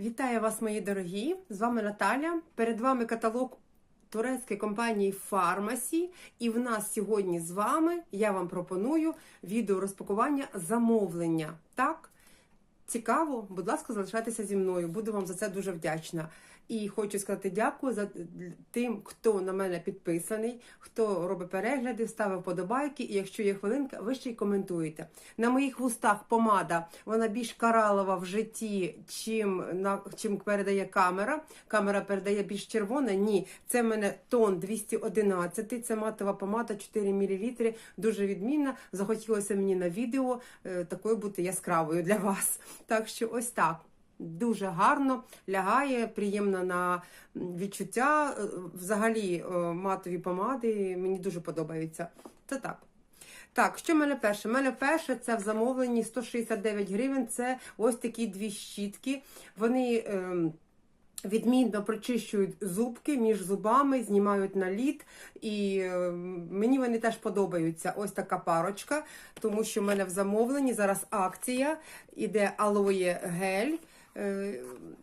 Вітаю вас, мої дорогі! З вами Наталя. Перед вами каталог турецької компанії Фармасі. І в нас сьогодні з вами я вам пропоную відео розпакування замовлення. Так? Цікаво, будь ласка, залишайтеся зі мною. Буду вам за це дуже вдячна. І хочу сказати дякую за тим, хто на мене підписаний, хто робить перегляди, ставив подобайки. І якщо є хвилинка, ви ще й коментуєте. На моїх вустах помада вона більш каралова в житті, чим на чим передає камера. Камера передає більш червона. Ні, це в мене тон 211, Це матова помада 4 мл, дуже відмінна. Захотілося мені на відео е, такою бути яскравою для вас. Так що ось так. Дуже гарно лягає, приємно на відчуття. Е, Взагалі, е, матові помади мені дуже подобаються. Це так. Так, що в мене перше? У мене перше це в замовленні 169 гривень. Це ось такі дві щітки. Вони. Ем, Відмінно прочищують зубки між зубами, знімають наліт, і е, мені вони теж подобаються. Ось така парочка, тому що в мене в замовленні зараз акція іде алоє гель. Е,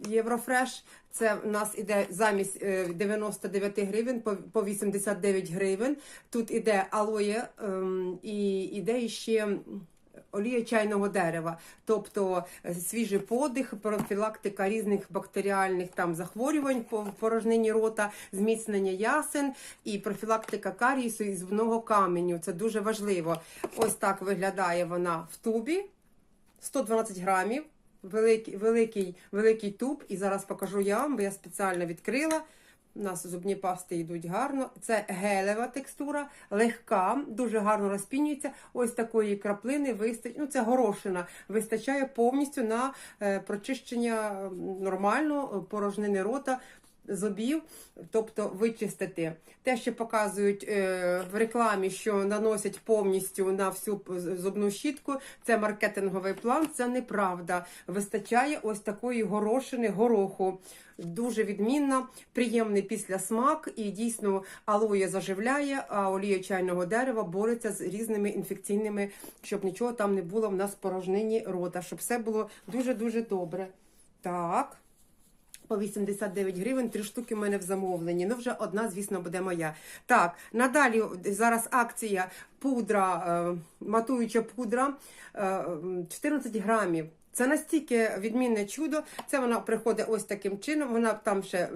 Єврофреш. Це в нас іде замість е, 99 гривень по- по 89 гривень. Тут іде алоє ем, і іде ще олія чайного дерева, тобто е, свіжий подих, профілактика різних бактеріальних там захворювань по в порожнині рота, зміцнення ясен і профілактика карієсу і зубного каменю. Це дуже важливо. Ось так виглядає вона в тубі. 112 грамів. Великий, великий, великий туб. І зараз покажу я вам, бо я спеціально відкрила. У нас зубні пасти йдуть гарно. Це гелева текстура, легка, дуже гарно розпінюється. Ось такої краплини вистачить. Ну, це горошина. Вистачає повністю на е, прочищення нормально порожнини рота. Зубів, тобто вичистити. Те, що показують е, в рекламі, що наносять повністю на всю зубну щітку, це маркетинговий план, це неправда. Вистачає ось такої горошини, гороху. Дуже відмінна, приємний післясмак і дійсно алоє заживляє, а олія чайного дерева бореться з різними інфекційними, щоб нічого там не було в нас порожнині рота, щоб все було дуже-дуже добре. Так. По 89 гривень, три штуки в мене в замовленні. Ну, вже одна, звісно, буде моя. Так, надалі зараз акція пудра, е, матуюча пудра е, 14 грамів. Це настільки відмінне чудо. Це вона приходить ось таким чином. Вона там ще е,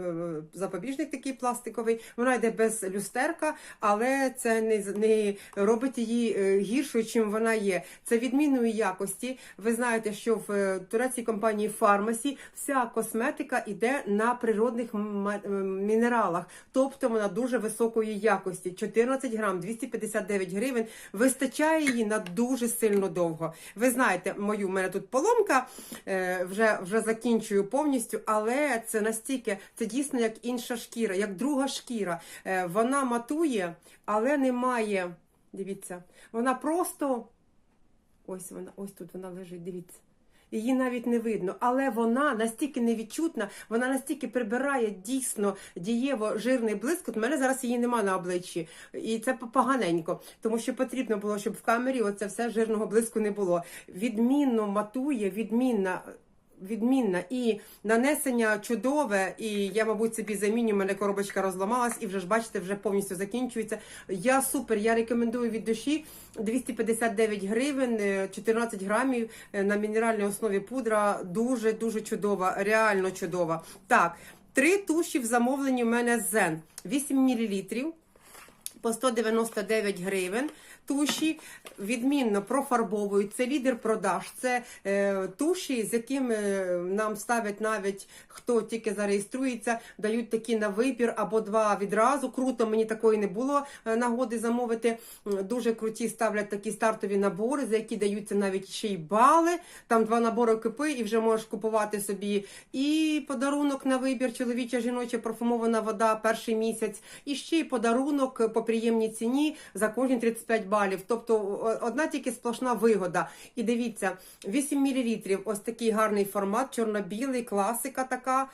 запобіжник такий пластиковий. Вона йде без люстерка, але це не, не робить її е, гіршою, чим вона є. Це відмінної якості. Ви знаєте, що в е, турецькій компанії Фармасі вся косметика йде на природних мінералах, тобто вона дуже високої якості. 14 грам, 259 гривень. Вистачає її на дуже сильно довго. Ви знаєте, мою в мене тут поломка, е, вже, вже закінчую повністю, але це настільки, це дійсно як інша шкіра, як друга шкіра. Е, Вона матує, але немає. Дивіться, вона просто. Ось вона, ось тут вона лежить, дивіться. Її навіть не видно, але вона настільки невідчутна, вона настільки прибирає дійсно дієво жирний блиск. В мене зараз її нема на обличчі, і це поганенько, тому що потрібно було, щоб в камері оце все жирного блиску не було. Відмінно матує, відмінна. Відмінна і нанесення чудове, і я, мабуть, собі заміню, мене коробочка розламалась, і вже ж бачите, вже повністю закінчується. Я супер, я рекомендую від душі 259 гривень, е, 14 грамів е, на мінеральній основі пудра. Дуже дуже чудова, реально чудова. Так, три туші в замовленні в мене зен 8 мл по 199 гривень. Туші відмінно профарбовують. Це лідер продаж. Це е, туші, з якими нам ставлять навіть хто тільки зареєструється, дають такі на вибір або два відразу. Круто, мені такої не було е, нагоди замовити. Дуже круті ставлять такі стартові набори, за які даються навіть ще й бали. Там два набори кипи, і вже можеш купувати собі і подарунок на вибір, чоловіча, жіноча парфумована вода перший місяць, і ще й подарунок по приємній ціні за кожні 35 балів. Тобто одна тільки сплошна вигода. І дивіться, 8 мл, ось такий гарний формат, чорно-білий, класика така.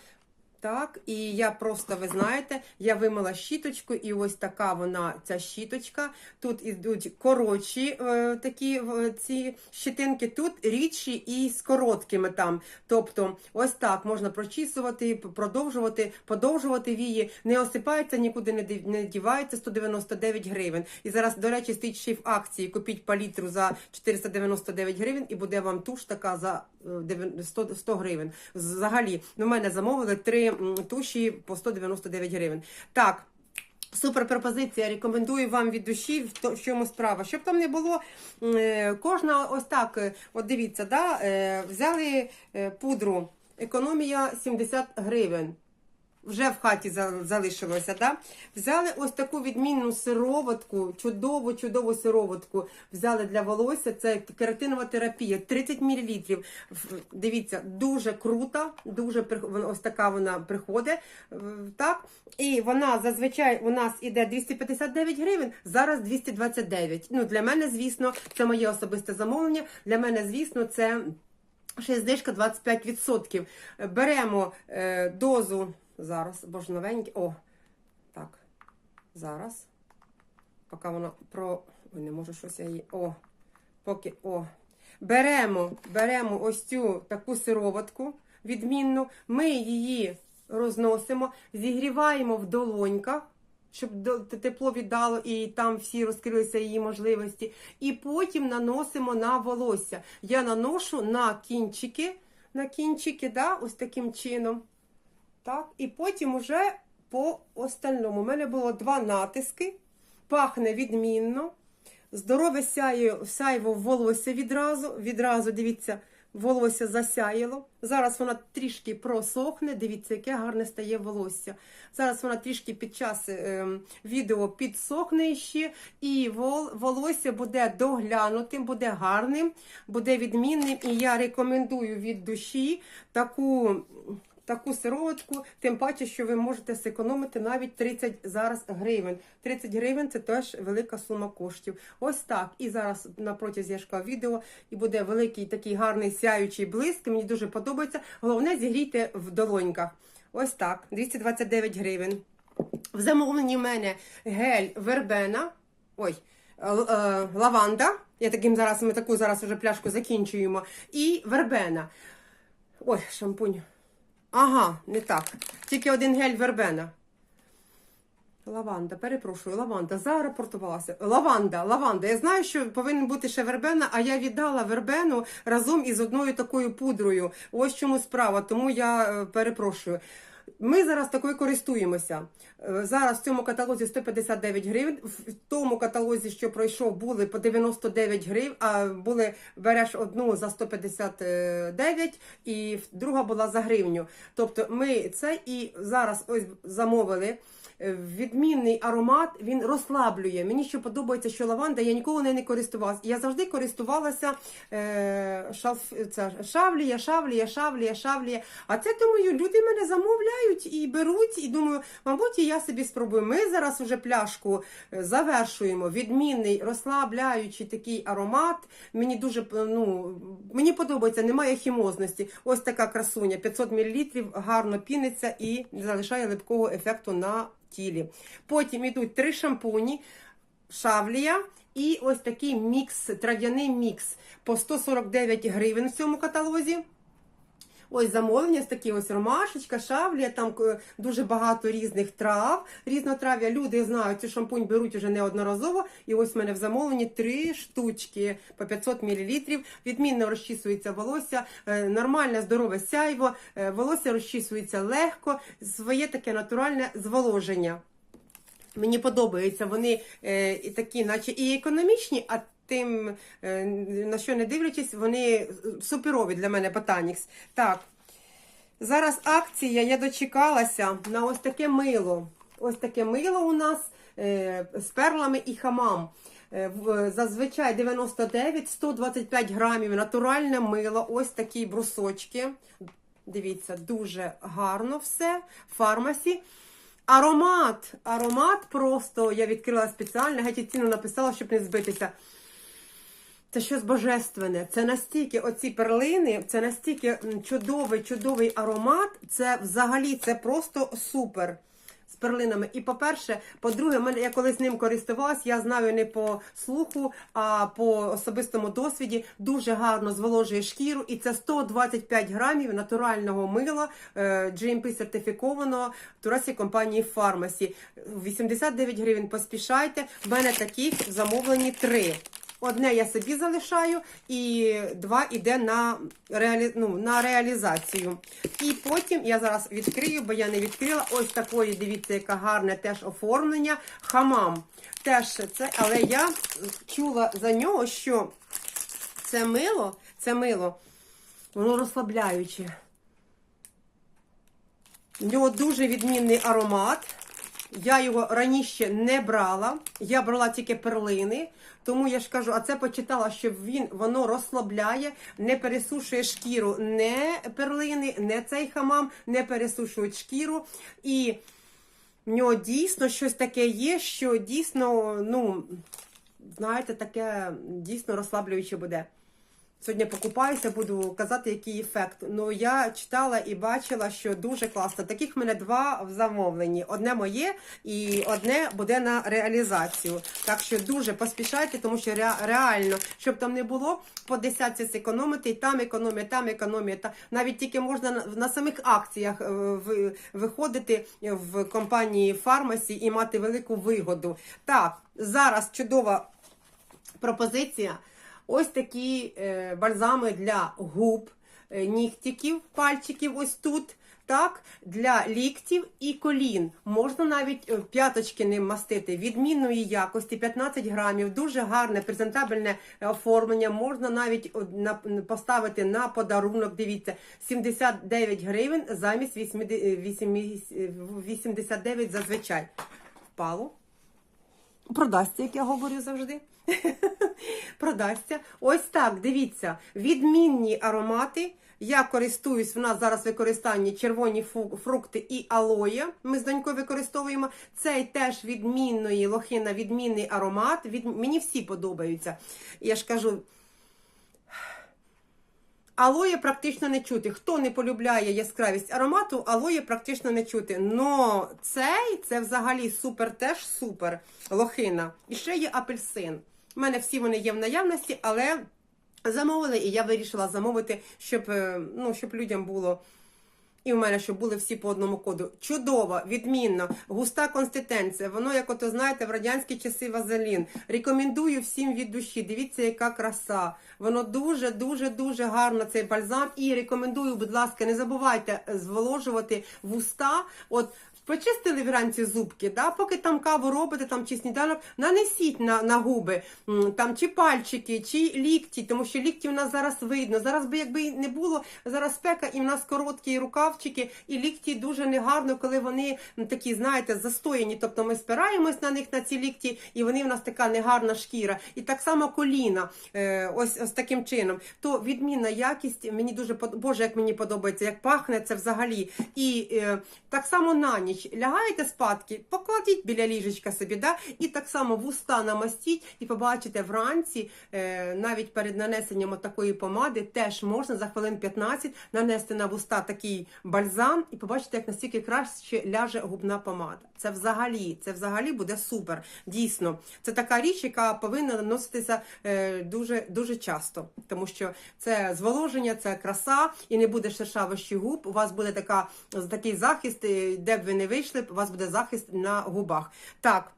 Так. І я просто, ви знаєте, я вимила щіточку, і ось така вона, ця щіточка. Тут ідуть коротші е, такі е, ці щитинки, тут рідші і з короткими там. Тобто, ось так можна прочісувати, продовжувати, подовжувати вії. Не осипається, нікуди не дівається 199 гривень. І зараз, до речі, стоїть ще в акції. Купіть палітру за 499 гривень, і буде вам туш така за е, 100, 100 гривень. Взагалі, ну, мене замовили три туші по 199 гривень. Так. Супер пропозиція. Рекомендую вам від душі, в чому справа. Щоб там не було, е, кожна ось так, е, от дивіться, да, е, взяли пудру, економія 70 гривень. Вже в хаті залишилося, да? Взяли ось таку відмінну сироватку, чудову, чудову сироватку. Взяли для волосся. Це кератинова терапія, 30 мл. Дивіться, дуже крута, дуже ось така вона приходить. Так? І вона зазвичай у нас іде 259 гривень, зараз 229. Ну, для мене, звісно, це моє особисте замовлення. Для мене, звісно, це. Ще знижка 25%. Беремо е, дозу зараз, бо ж новеньке. О, так. Зараз. Поки воно про. Ой, не можу щось я її. О, поки. О. Беремо, беремо ось цю таку сироватку відмінну. Ми її розносимо, зігріваємо в долоньках. Щоб тепло віддало і там всі розкрилися її можливості. І потім наносимо на волосся. Я наношу на кінчики, на кінчики, да, ось таким чином. Так, і потім уже по остальному. У мене було два натиски, пахне відмінно. Здорове сяє, сяйво волосся відразу. Відразу, дивіться, волосся засяяло. Зараз вона трішки просохне. Дивіться, яке гарне стає волосся. Зараз вона трішки під час е, відео підсохне ще, і вол, волосся буде доглянутим, буде гарним, буде відмінним. І я рекомендую від душі таку. Таку сироватку, тим паче, що ви можете зекономити навіть 30 зараз гривень. 30 гривень це теж велика сума коштів. Ось так. І зараз на протязі я ж відео і буде великий такий гарний сяючий блиск. Мені дуже подобається. Головне, зігрійте в долоньках. Ось так. 229 гривень. В замовленні в мене гель вербена. Ой. е, Лаванда. Я таким зараз ми таку зараз вже пляшку закінчуємо. І вербена. Ой, шампунь. Ага, не так. Тільки один гель вербена. Лаванда, перепрошую, лаванда. Зарапортувалася. Лаванда, лаванда. Я знаю, що повинен бути ще вербена, а я віддала вербену разом із одною такою пудрою. Ось чому справа, тому я е, перепрошую. Ми зараз такою користуємося. Е, Зараз в цьому каталозі 159 гривень. В тому каталозі, що пройшов, були по 99 гривень, а були береш одну за 159 і друга була за гривню. Тобто ми це і зараз ось замовили. Е, Відмінний аромат, він розслаблює. Мені що подобається, що лаванда, я ніколи не користувалася. Я завжди користувалася е, шалф, це, шавлія, шавлія, шавлія, шавлія. А це думаю, люди мене замовляють і беруть, і думаю, мабуть, і я собі спробую. Ми зараз уже пляшку е, завершуємо. Відмінний, розслабляючий такий аромат. Мені дуже ну, мені подобається, немає хімозності. Ось така красуня, 500 мл, гарно піниться і залишає липкого ефекту на тілі. Потім йдуть три шампуні, шавлія і ось такий мікс, трав'яний мікс по 149 гривень в цьому каталозі. Ось замовлення з такі ось ромашечка, шавлія, там е, дуже багато різних трав, різнотрав'я. Люди знають, цю шампунь беруть уже неодноразово. І ось в мене в замовленні три штучки по 500 мл. Відмінно розчісується волосся, е, нормальне здорове сяйво, е, волосся розчісується легко, своє таке натуральне зволоження. Мені подобаються вони е, такі, наче і економічні, а тим, е, на що не дивлячись, вони суперові для мене Botanix. Так, зараз акція, я дочекалася на ось таке мило. Ось таке мило у нас е, з перлами і хамам. Е, Зазвичай 99, 125 грамів натуральне мило, ось такі брусочки. Дивіться, дуже гарно все. Фармасі. Аромат. Аромат просто я відкрила спеціально, геть ціну написала, щоб не збитися. Це щось божественне. Це настільки оці перлини, це настільки чудовий, чудовий аромат. Це взагалі це просто супер. З перлинами. І по-перше, по-друге, мене я колись ним користувалась, я знаю не по слуху, а по особистому досвіді. Дуже гарно зволожує шкіру, і це 125 грамів натурального мила е, GMP сертифікованого турецькій компанії Pharmacy. 89 гривень. Поспішайте. В мене таких в замовленні три. Одне я собі залишаю, і два йде на, реалі... ну, на реалізацію. І потім я зараз відкрию, бо я не відкрила. Ось такої, дивіться, яка гарне теж оформлення. Хамам. Теж це, але я чула за нього, що це мило, це мило, воно розслабляюче. У нього дуже відмінний аромат. Я його раніше не брала. Я брала тільки перлини. Тому я ж кажу, а це почитала, що він воно розслабляє, не пересушує шкіру, не перлини, не цей хамам, не пересушують шкіру. І в нього дійсно щось таке є, що дійсно, ну, знаєте, таке дійсно розслаблююче буде. Сьогодні покупаюся, буду казати, який ефект. Ну я читала і бачила, що дуже класно. Таких в мене два в замовленні. Одне моє і одне буде на реалізацію. Так що дуже поспішайте, тому що реально, щоб там не було, по десятці зекономити, і там економія, там економія. Та навіть тільки можна на, самих акціях е, виходити в компанії фармасі і мати велику вигоду. Так, зараз чудова пропозиція. Ось такі е, бальзами для губ, е, нігтиків, пальчиків ось тут. Так, для ліктів і колін. Можна навіть е, п'яточки ним мастити. Відмінної якості, 15 грамів, дуже гарне презентабельне оформлення. Можна навіть на, поставити на подарунок. Дивіться, 79 гривень замість 80 е, 89 зазвичай. Впало. Продасться, як я говорю завжди. Продасться. Ось так, дивіться, відмінні аромати. Я користуюсь, в нас зараз використання червоні фрукти і алоє. Ми з донькою використовуємо. Цей теж відмінної лохина, відмінний аромат. Від... Мені всі подобаються. Я ж кажу, Алоє практично не чути. Хто не полюбляє яскравість аромату, алоє практично не чути. Но цей це взагалі супер, теж супер лохина. І ще є апельсин. У мене всі вони є в наявності, але замовили, і я вирішила замовити, щоб, е, ну, щоб людям було. І в мене, щоб були всі по одному коду. Чудово, відмінно, густа консистенція. Воно, як ото знаєте, в радянські часи вазелін. Рекомендую всім від душі. Дивіться, яка краса. Воно дуже, дуже, дуже гарно цей бальзам. І рекомендую, будь ласка, не забувайте зволожувати вуста. От Почистили вранці зубки, да? поки там каву робите там чи сніданок, нанесіть на, на губи там чи пальчики, чи лікті, тому що лікті у нас зараз видно. Зараз би якби не було, зараз спека, і в нас короткі рукавчики, і лікті дуже негарно, коли вони такі, знаєте, застояні. Тобто ми спираємось на них на ці лікті, і вони в нас така негарна шкіра. І так само коліна, е, ось, ось таким чином. То відмінна якість, мені дуже. Боже, як мені подобається, як пахне це взагалі. І е, так само на ніч лягаєте спадки, покладіть біля ліжечка собі, да? і так само вуста намастіть, і побачите вранці, е, навіть перед нанесенням такої помади, теж можна за хвилин 15 нанести на вуста такий бальзам, і побачите, як настільки краще ляже губна помада. Це взагалі, це взагалі буде супер. Дійсно, це така річ, яка повинна наноситися е, дуже, дуже часто, тому що це зволоження, це краса, і не буде шершавощі губ. У вас буде така такий захист, е, де б ви не вийшли, у вас буде захист на губах. Так.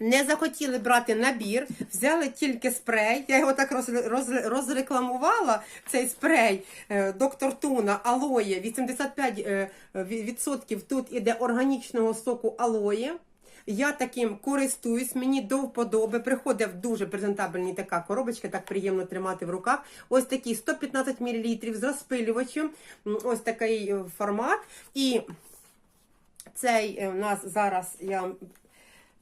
Не захотіли брати набір, взяли тільки спрей. Я його так роз, роз, розрекламувала. Цей спрей е, доктор Туна алоє 85% е, тут іде органічного соку алоє. Я таким користуюсь, мені до вподоби. Приходить в дуже презентабельні така коробочка, так приємно тримати в руках. Ось такі 115 мл з розпилювачем. Ось такий е, формат. І цей е, у нас зараз я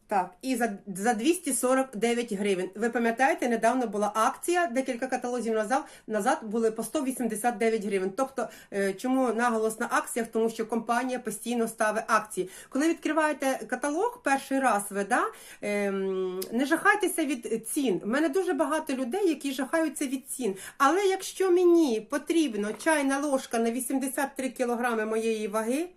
Так, і за, за 249 гривень. Ви пам'ятаєте, недавно була акція, декілька каталогів назад, назад були по 189 гривень. Тобто, е, чому наголос на акціях? Тому що компанія постійно ставить акції. Коли відкриваєте каталог перший раз, ви да, ем, не жахайтеся від цін. У мене дуже багато людей, які жахаються від цін. Але якщо мені потрібно чайна ложка на 83 кілограми моєї ваги,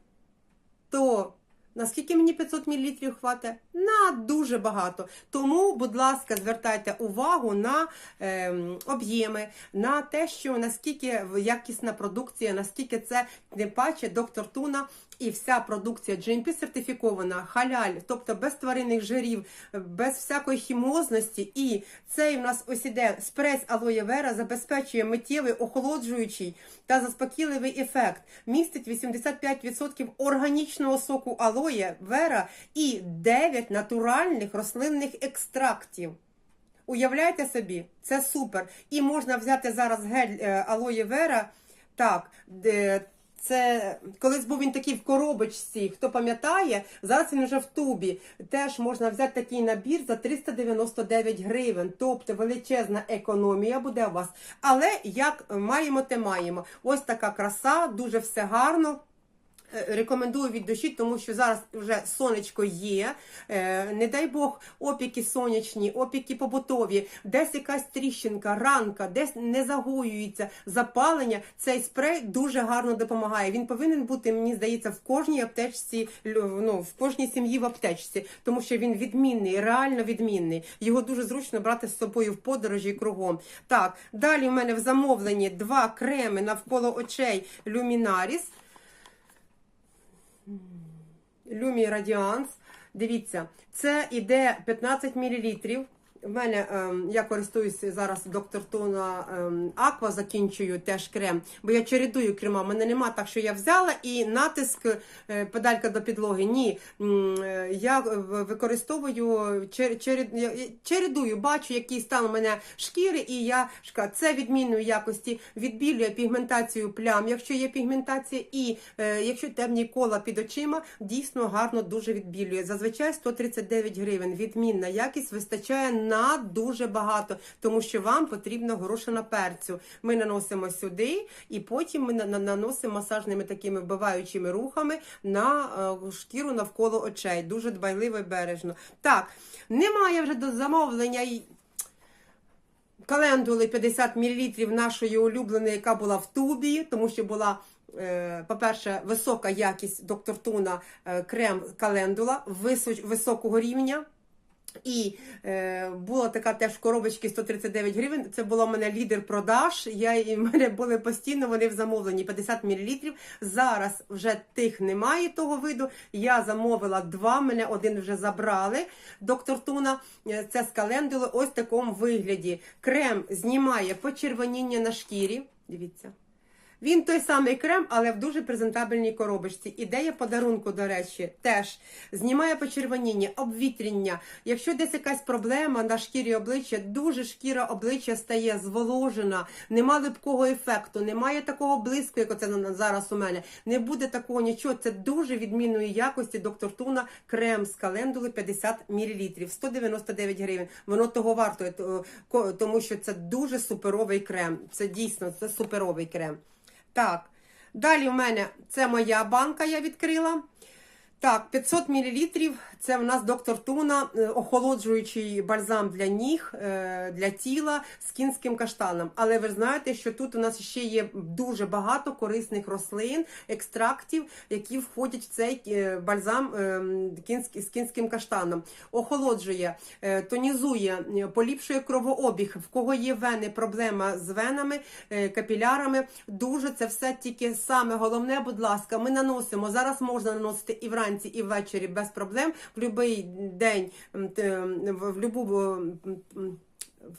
то наскільки мені 500 мл хватить? На дуже багато. Тому, будь ласка, звертайте увагу на е, об'єми, на те, що наскільки якісна продукція, наскільки це не паче доктор Туна. І вся продукція GMP сертифікована, халяль, тобто без тваринних жирів, без всякої хімозності. І цей у нас ось іде спрес алоє вера забезпечує миттєвий, охолоджуючий та заспокійливий ефект. Містить 85% органічного соку алоє вера і 9 натуральних рослинних екстрактів. Уявляєте собі, це супер. І можна взяти зараз гель е, алоє вера. Так, це колись був він такий в коробочці. Хто пам'ятає, зараз він вже в тубі. Теж можна взяти такий набір за 399 гривень. Тобто величезна економія буде у вас. Але як маємо, те маємо. Ось така краса, дуже все гарно. Е, Рекомендую від душі, тому що зараз вже сонечко є. Е, Не дай Бог, опіки сонячні, опіки побутові, десь якась тріщинка, ранка, десь не загоюється запалення. Цей спрей дуже гарно допомагає. Він повинен бути, мені здається, в кожній аптечці, ну, в кожній сім'ї в аптечці, тому що він відмінний, реально відмінний. Його дуже зручно брати з собою в подорожі кругом. Так, далі в мене в замовленні два креми навколо очей Luminaris. Люмі Радіанс. Дивіться, це іде 15 мл. У мене ем, я користуюся зараз доктор Тона ем, Аква, закінчую теж крем, бо я чередую крема. Мене нема так, що я взяла і натиск е, педалька до підлоги. Ні, е, я е, використовую чер- черед- чередую, бачу, який стан у мене шкіри, і я шка це відмінної якості відбілює пігментацію плям, якщо є пігментація, і е, якщо темні кола під очима, дійсно гарно дуже відбілює. Зазвичай 139 гривень. Відмінна якість вистачає на дуже багато, тому що вам потрібно горошина перцю. Ми наносимо сюди, і потім ми на- на- наносимо масажними такими вбиваючими рухами на е, шкіру навколо очей. Дуже дбайливо і бережно. Так, немає вже до замовлення. Календули 50 мл нашої улюбленої, яка була в тубі, тому що була, е, по-перше, висока якість доктор Туна е, крем календула високого рівня. І е, була така теж в коробочці 139 гривень. Це була в мене лідер продаж. Я і в мене були постійно вони в замовленні 50 мл. Зараз вже тих немає того виду. Я замовила два. Мене один вже забрали. Доктор Туна. Е, Це з календули. Ось в такому вигляді. Крем знімає почервоніння на шкірі. Дивіться. Він той самий крем, але в дуже презентабельній коробочці. Ідея подарунку, до речі, теж знімає почервоніння, обвітрення. Якщо десь якась проблема на шкірі обличчя, дуже шкіра обличчя стає зволожена, нема липкого ефекту, немає такого блиску, як оце зараз у мене. Не буде такого нічого. Це дуже відмінної якості. Доктор Туна крем з календули 50 мл, 199 гривень. Воно того вартує, тому що це дуже суперовий крем. Це дійсно це суперовий крем. Так, далі в мене це моя банка, я відкрила. Так, 500 мл це в нас доктор Туна, е, охолоджуючий бальзам для ніг, е, для тіла з кінським каштаном. Але ви знаєте, що тут у нас ще є дуже багато корисних рослин, екстрактів, які входять в цей е, бальзам з кінським каштаном. Охолоджує, тонізує, поліпшує кровообіг. В кого є вени, проблема з венами, капілярами. Дуже це все тільки саме головне, будь ласка, ми наносимо. Зараз можна наносити і вранці, і ввечері без проблем. В будь-який день, в м,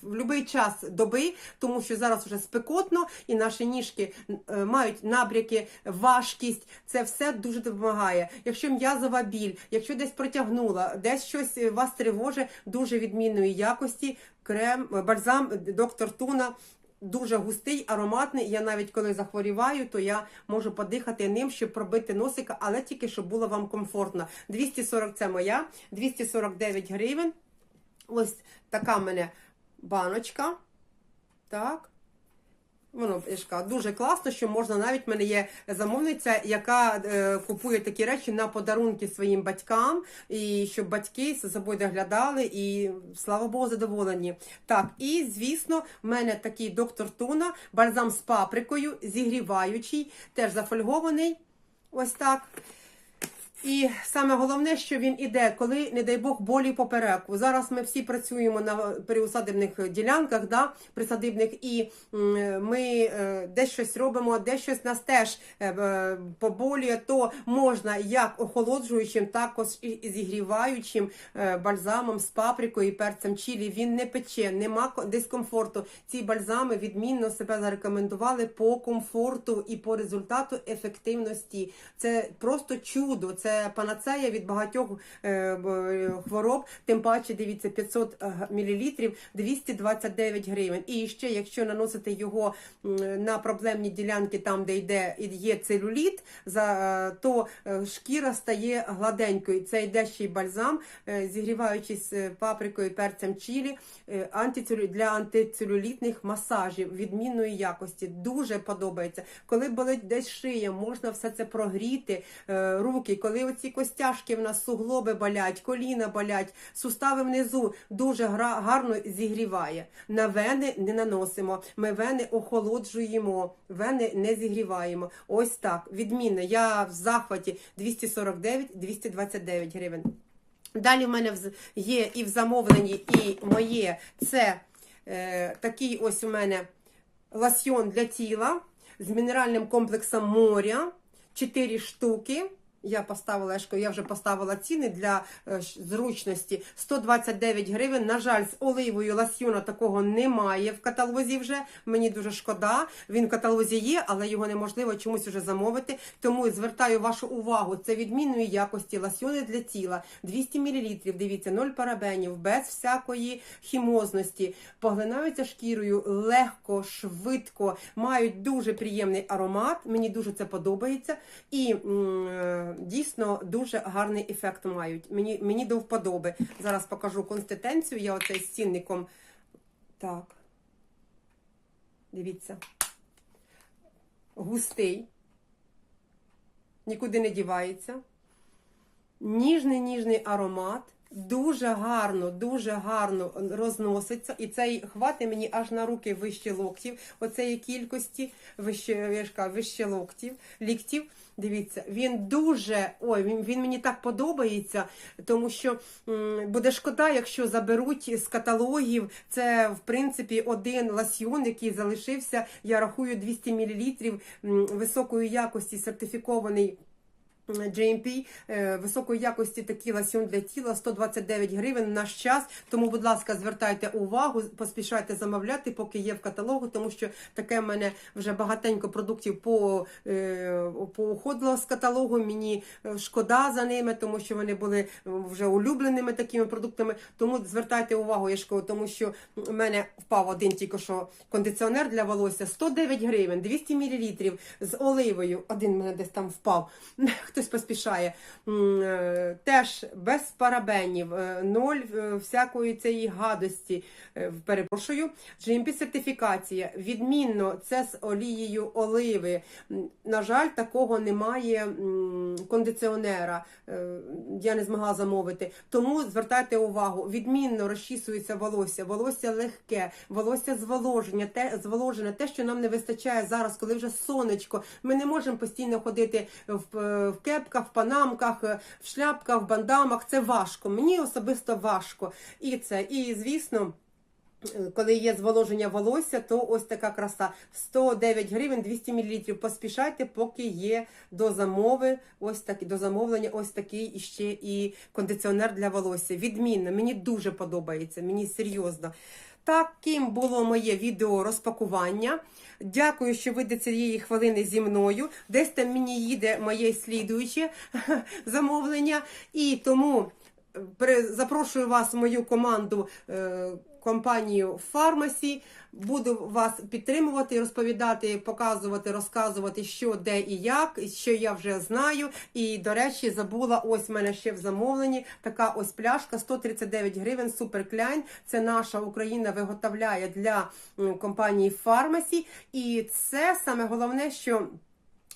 в будь-який час доби, тому що зараз вже спекотно, і наші ніжки е, мають набряки, важкість. Це все дуже допомагає. Якщо м'язова біль, якщо десь протягнула, десь щось вас тривожить, дуже відмінної якості. Крем, е, бальзам, е, доктор Туна. Дуже густий, ароматний. Я навіть коли захворіваю, то я можу подихати ним, щоб пробити носика, але тільки щоб було вам комфортно. 240 це моя, 249 гривень. Ось така в мене баночка. Так. Воно пішка дуже класно, що можна навіть в мене є замовниця, яка е, купує такі речі на подарунки своїм батькам, і щоб батьки за собою доглядали, і слава Богу, задоволені. Так, і звісно, в мене такий доктор Туна, бальзам з паприкою, зігріваючий, теж зафольгований. Ось так. І саме головне, що він іде, коли, не дай Бог, болі попереку. Зараз ми всі працюємо на переусадибних ділянках, да, присадибних, і ми е, десь щось робимо, десь щось нас теж е, е, поболює, то можна як охолоджуючим, також і зігріваючим бальзамом з паприкою і перцем чилі. Він не пече, нема ко- дискомфорту. Ці бальзами відмінно себе зарекомендували по комфорту і по результату ефективності. Це просто чудо. Це панацея від багатьох е, хвороб. Тим паче, дивіться, 500 мл 229 гривень. І ще, якщо наносити його на проблемні ділянки, там де йде є целюліт, е, то е, шкіра стає гладенькою. Це йде ще й бальзам, е, зігріваючись е, паприкою, перцем чилі, е, для антицелюлітних масажів відмінної якості. Дуже подобається. Коли болить десь шия, можна все це прогріти, е, руки, коли оці костяшки в нас суглоби болять, коліна болять, сустави внизу дуже гарно зігріває. На вени не наносимо. Ми вени охолоджуємо, вени не зігріваємо. Ось так. Відмінно. Я в захваті 249-229 гривень. Далі в мене є і в замовленні, і моє це е, такий ось у мене лосьйон для тіла з мінеральним комплексом моря. 4 штуки. Я поставила, ж я вже поставила ціни для е, зручності. 129 гривень. На жаль, з оливою лосьйона такого немає в каталозі вже. Мені дуже шкода. Він в каталозі є, але його неможливо чомусь вже замовити. Тому звертаю вашу увагу. Це відмінної якості лосьйони для тіла. 200 мл, дивіться, 0 парабенів, без всякої хімозності. Поглинаються шкірою легко, швидко, мають дуже приємний аромат. Мені дуже це подобається. І м, е, дійсно дуже гарний ефект мають. Мені, мені до вподоби. Зараз покажу консистенцію. Я оцей з цінником. Так. Дивіться. Густий. Нікуди не дівається. Ніжний ніжний аромат. Дуже гарно, дуже гарно розноситься. І цей хватить мені аж на руки вище локтів. Оцеї кількості, вище, я ж кажу, вище локтів, ліктів. Дивіться, він дуже ой, він, він мені так подобається, тому що м, буде шкода, якщо заберуть з каталогів. Це в принципі один ласьйон, який залишився. Я рахую 200 мл високої якості сертифікований. GMP е, високої якості такий ласьон для тіла 129 гривень наш час. Тому, будь ласка, звертайте увагу, поспішайте замовляти, поки є в каталогу, тому що таке в мене вже багатенько продуктів по, е, поуходило з каталогу. Мені е, шкода за ними, тому що вони були вже улюбленими такими продуктами. Тому звертайте увагу, я ж тому що в мене впав один тільки що кондиціонер для волосся 109 гривень, 200 мл з оливою. Один мене десь там впав. Хтось поспішає. Е, Теж без парабенів, е, ноль е, всякої цієї гадості. Перепрошую. GMP сертифікація. Відмінно, це з олією оливи. На жаль, такого немає кондиціонера. Я не змогла замовити. Тому звертайте увагу, відмінно розчісується волосся, волосся легке, волосся зволоження, те зволожене, те, що нам не вистачає зараз, коли вже сонечко. Ми не можемо постійно ходити в кепках, в панамках, е, в шляпках, в бандамах. Це важко. Мені особисто важко. І це, і звісно. Коли є зволоження волосся, то ось така краса. 109 гривень 200 мл. Поспішайте, поки є до замови, ось так, до замовлення, ось такий іще і кондиціонер для волосся. Відмінно, мені дуже подобається, мені серйозно. Таким було моє відео розпакування. Дякую, що ви до цієї хвилини зі мною. Десь там мені їде моє слідуюче замовлення. І тому е, запрошую вас в мою команду е, компанію Фармасі. Буду вас підтримувати, розповідати, показувати, розказувати, що де і як, що я вже знаю. І, до речі, забула ось в мене ще в замовленні така ось пляшка 139 гривень, супер кляйн. Це наша Україна виготовляє для компанії Фармасі. І це саме головне, що.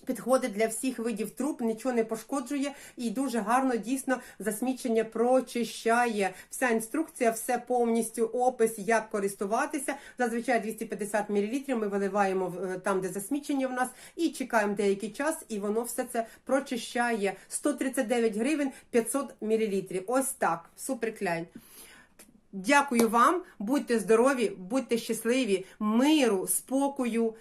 Підходить для всіх видів труб, нічого не пошкоджує і дуже гарно дійсно засмічення прочищає. Вся інструкція, все повністю опис, як користуватися. Зазвичай 250 мл ми виливаємо е, там, де засмічення в нас, і чекаємо деякий час, і воно все це прочищає. 139 гривень 500 мл. Ось так. Супер кляйн. Дякую вам, будьте здорові, будьте щасливі, миру, спокою.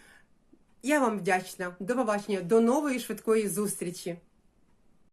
Я вам вдячна. До побачення, до нової швидкої зустрічі.